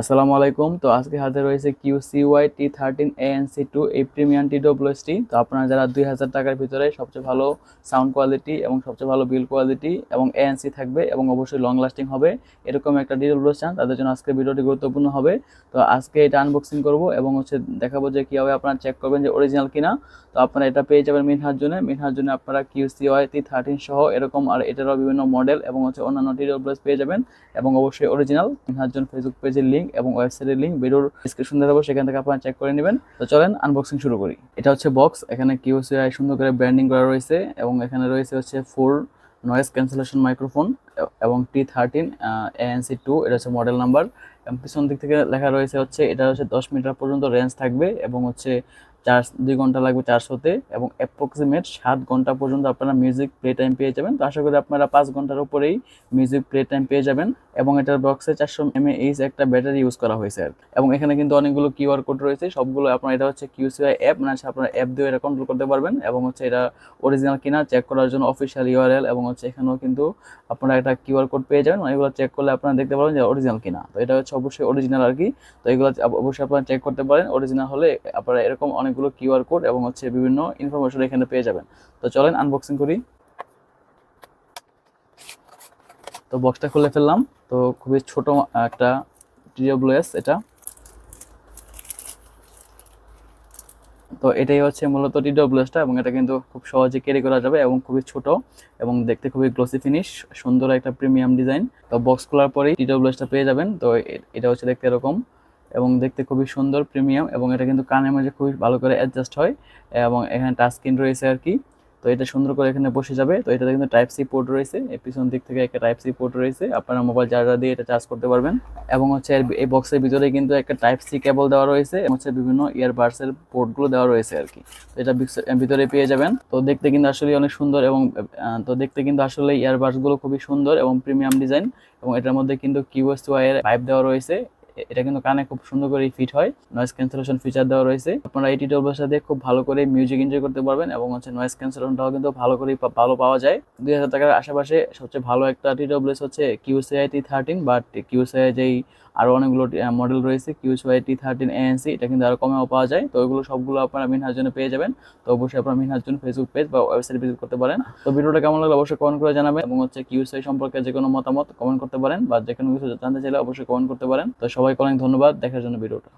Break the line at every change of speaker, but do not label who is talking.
আসসালামু আলাইকুম। তো আজকে হাতে রয়েছে Q C Y T thirteen A N C two এই প্রিমিয়াম টি ডব্লিউএসটি তো আপনারা যারা দুই হাজার টাকার ভিতরে সবচেয়ে ভালো সাউন্ড কোয়ালিটি এবং সবচেয়ে ভালো বিল কোয়ালিটি এবং এএনসি থাকবে এবং অবশ্যই লং লাস্টিং হবে, এরকম একটা টি ডব্লিউএস চান, তাদের জন্য আজকে ভিডিওটি গুরুত্বপূর্ণ হবে। তো আজকে এটা আনবক্সিং করব এবং হচ্ছে দেখাবো যে কীভাবে আপনারা চেক করবেন যে অরিজিনাল কিনা। তো আপনারা এটা পেয়ে যাবেন মিনহার জন্য মিনহার জন্য আপনারা Q C Y T thirteen সহ এরকম আর এটারও বিভিন্ন মডেল এবং হচ্ছে অন্যান্য টি ডব্লিউএস পেয়ে যাবেন এবং অবশ্যই অরিজিনাল মিনহার জন্য ফেসবুক পেজের লিঙ্ক এবং ওয়েবসাইটের লিঙ্ক, ভিডিওর ডিসক্রিপশন দেবো, সেখান থেকে আপনারা চেক করে নেবেন। তো চলেন আনবক্সিং শুরু করি। এটা হচ্ছে বক্স এখানে কিউসিআই সুন্দর করে ব্র্যান্ডিং করা রয়েছে এবং এখানে রয়েছে হচ্ছে ফোর নয়েজ ক্যান্সেলেশন মাইক্রোফোন এবং টি থার্টিন এএনসি টু এটা হচ্ছে মডেল নাম্বার এবং পিছন দিক থেকে লেখা রয়েছে হচ্ছে, এটা হচ্ছে দশ মিটার পর্যন্ত রেঞ্জ থাকবে এবং হচ্ছে চার্জ দুই ঘণ্টা লাগবে চার্জ হতে এবং অ্যাপ্রক্সিমেট সাত ঘণ্টা পর্যন্ত আপনারা মিউজিক প্লে টাইম পেয়ে যাবেন। তো আশা করি আপনারা পাঁচ ঘণ্টার উপরেই মিউজিক প্লে টাইম পেয়ে যাবেন। এবং এটার বক্সে চারশো এমএএইচ একটা ব্যাটারি ইউজ করা হয়েছে এবং এখানে কিন্তু অনেকগুলো কিউআর কোড রয়েছে, সবগুলো আপনার এটা হচ্ছে কিউসিআই অ্যাপ মানে আপনার অ্যাপ দিয়ে এটা কন্ট্রোল করতে পারবেন এবং হচ্ছে এটা অরিজিনাল কিনা চেক করার জন্য অফিসিয়াল ইউআরএল এবং হচ্ছে এখানেও কিন্তু আপনারা একটা কিউআর কোড পেয়ে যাবেন মানে এগুলো চেক করলে আপনারা দেখতে পারবেন যে অরিজিনাল কিনা। তো এটা হচ্ছে অবশ্যই অরিজিনাল আর কি। তো এগুলো অবশ্যই আপনারা চেক করতে পারেন অরিজিনাল হলে আপনারা এরকম অনেকগুলো কিউআর কোড এবং হচ্ছে বিভিন্ন ইনফরমেশন এখানে পেয়ে যাবেন। তো চলেন আনবক্সিং করি। তো বক্সটা খুলে ফেললাম। তো খুবই ছোট একটা টিডব্লিউএস এটা। তো এটাই হচ্ছে মূলত টিডব্লিউএসটা এবং এটা কিন্তু খুব সহজে ক্যারি করা যাবে এবং খুবই ছোট এবং দেখতে খুবই গ্লোসি ফিনিশ সুন্দর একটা প্রিমিয়াম ডিজাইন তো বক্স খোলার পরেই টিডব্লিউএসটা পেয়ে যাবেন। তো এটা হচ্ছে দেখতে এরকম এবং দেখতে খুবই সুন্দর প্রিমিয়াম এবং এটা কিন্তু কানের মাঝে খুবই ভালো করে অ্যাডজাস্ট হয় এবং এখানে টাচ স্ক্রিন রয়েছে আর কি। তো এটা সুন্দর করে এখানে বসে যাবে। তো এটাতে কিন্তু টাইপ সি পোর্ট রয়েছে। এই পিছন দিক থেকে একটা টাইপ সি পোর্ট রয়েছে। আপনারা মোবাইল চার্জার দিয়ে এটা চার্জ করতে পারবেন। এবং হচ্ছে এর এই বক্সের ভিতরে কিন্তু একটা টাইপ সি কেবল দেওয়া রয়েছে এবং হচ্ছে বিভিন্ন ইয়ারবাডসের পোর্টগুলো দেওয়া রয়েছে আর কি তো এটা ভিতরে পেয়ে যাবেন। তো দেখতে কিন্তু আসলে অনেক সুন্দর এবং তো দেখতে কিন্তু আসলে ইয়ারবাডসগুলো খুবই সুন্দর এবং প্রিমিয়াম ডিজাইন এবং এটার মধ্যে কিন্তু কিউএস ওয়াইয়ের পাইপ দেওয়া রয়েছে। এটা কিন্তু কানে খুব সুন্দর করে ফিট হয়। নয়েজ ক্যান্সেলেশন ফিচার দেওয়া রয়েছে। আপনারা এই টিউটোরিয়ালের সাথে খুব ভালো করে মিউজিক এনজয় করতে পারবেন এবং হচ্ছে নয়েজ ক্যান্সেলেশনটাও কিন্তু ভালো করে ভালো পাওয়া যায়। দুই হাজার টাকার আশেপাশে সবচেয়ে ভালো একটা টিডব্লিউএস হচ্ছে কিউসিআই টি থার্টিন বা কিউসিআই যেই আরও অনেকগুলো মডেল রয়েছে কিউসিআই টি থার্টিন এএনসি এটা কিন্তু আরও কমেও পাওয়া যায়। তো ওইগুলো সবগুলো আপনারা মিনহার জন্য পেয়ে যাবেন। তো অবশ্যই আপনারা মিনহার জন্য ফেসবুক পেজ বা ওয়েবসাইট ভিজিট করতে পারেন। তো ভিডিওটা কেমন লাগল অবশ্যই কমেন্ট করে জানাবেন এবং হচ্ছে কিউসিআই সম্পর্কে যে কোনো মতামত কমেন্ট করতে পারেন বা যে কোনো কিছু জানতে চাইলে অবশ্যই কমেন্ট করতে পারেন। তো সবাইকে অনেক ধন্যবাদ দেখার জন্য ভিডিওটা।